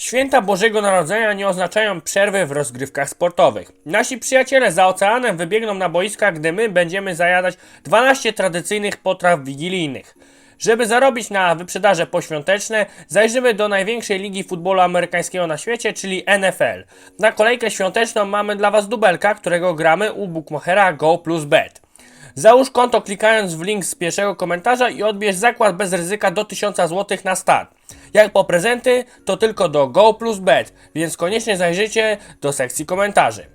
Święta Bożego Narodzenia nie oznaczają przerwy w rozgrywkach sportowych. Nasi przyjaciele za oceanem wybiegną na boiska, gdy my będziemy zajadać 12 tradycyjnych potraw wigilijnych. Żeby zarobić na wyprzedaże poświąteczne, zajrzymy do największej ligi futbolu amerykańskiego na świecie, czyli NFL. Na kolejkę świąteczną mamy dla Was dubelka, którego gramy u bookmachera Go Plus Bet. Załóż konto klikając w link z pierwszego komentarza i odbierz zakład bez ryzyka do 1000 zł na start. Jak po prezenty, to tylko do Go Plus Bet, więc koniecznie zajrzyjcie do sekcji komentarzy.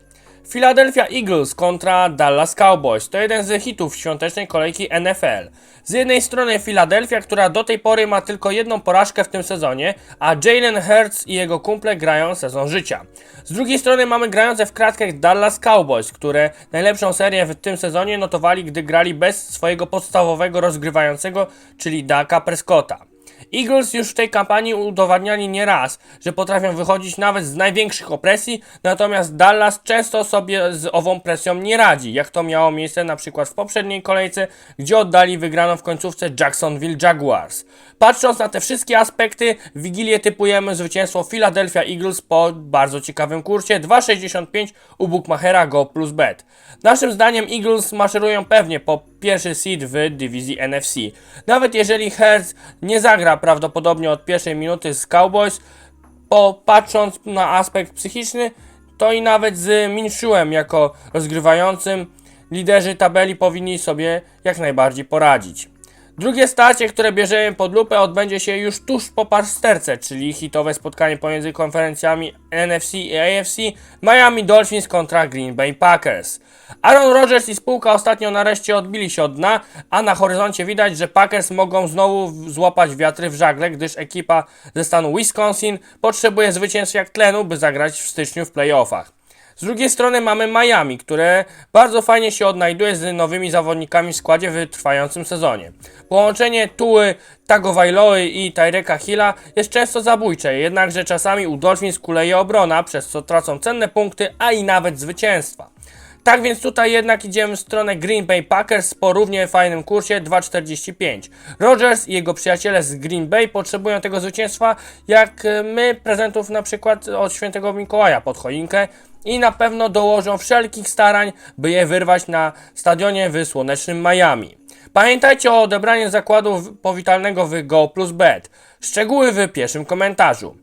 Philadelphia Eagles kontra Dallas Cowboys to jeden z hitów świątecznej kolejki NFL. Z jednej strony Philadelphia, która do tej pory ma tylko jedną porażkę w tym sezonie, a Jalen Hurts i jego kumple grają sezon życia. Z drugiej strony mamy grające w kratkach Dallas Cowboys, które najlepszą serię w tym sezonie notowali, gdy grali bez swojego podstawowego rozgrywającego, czyli Daka Prescotta. Eagles już w tej kampanii udowadniali nieraz, że potrafią wychodzić nawet z największych opresji, natomiast Dallas często sobie z ową presją nie radzi, jak to miało miejsce na przykład w poprzedniej kolejce, gdzie oddali wygraną w końcówce Jacksonville Jaguars. Patrząc na te wszystkie aspekty, w Wigilię typujemy zwycięstwo Philadelphia Eagles po bardzo ciekawym kursie 2,65 u bookmachera Go Plus Bet. Naszym zdaniem Eagles maszerują pewnie po pierwszy seed w dywizji NFC. Nawet jeżeli Hertz nie zagra prawdopodobnie od pierwszej minuty z Cowboys, po, patrząc na aspekt psychiczny, to i nawet z Minshewem jako rozgrywającym liderzy tabeli powinni sobie jak najbardziej poradzić. Drugie starcie, które bierzemy pod lupę, odbędzie się już tuż po pasterce, czyli hitowe spotkanie pomiędzy konferencjami NFC i AFC Miami Dolphins kontra Green Bay Packers. Aaron Rodgers i spółka ostatnio nareszcie odbili się od dna, a na horyzoncie widać, że Packers mogą znowu złapać wiatry w żagle, gdyż ekipa ze stanu Wisconsin potrzebuje zwycięstw jak tlenu, by zagrać w styczniu w playoffach. Z drugiej strony mamy Miami, które bardzo fajnie się odnajduje z nowymi zawodnikami w składzie w trwającym sezonie. Połączenie Tuły, Tagovailoa i Tyreka Hilla jest często zabójcze, jednakże czasami u Dolphins kuleje obrona, przez co tracą cenne punkty, a i nawet zwycięstwa. Tak więc tutaj jednak idziemy w stronę Green Bay Packers po równie fajnym kursie 2,45. Rodgers i jego przyjaciele z Green Bay potrzebują tego zwycięstwa, jak e, my prezentów na przykład od świętego Mikołaja pod choinkę i na pewno dołożą wszelkich starań, by je wyrwać na stadionie w słonecznym Miami. Pamiętajcie o odebraniu zakładu powitalnego w Go Plus Bet. Szczegóły w pierwszym komentarzu.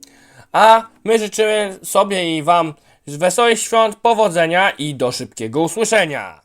A my życzymy sobie i Wam wesołych świąt, powodzenia i do szybkiego usłyszenia.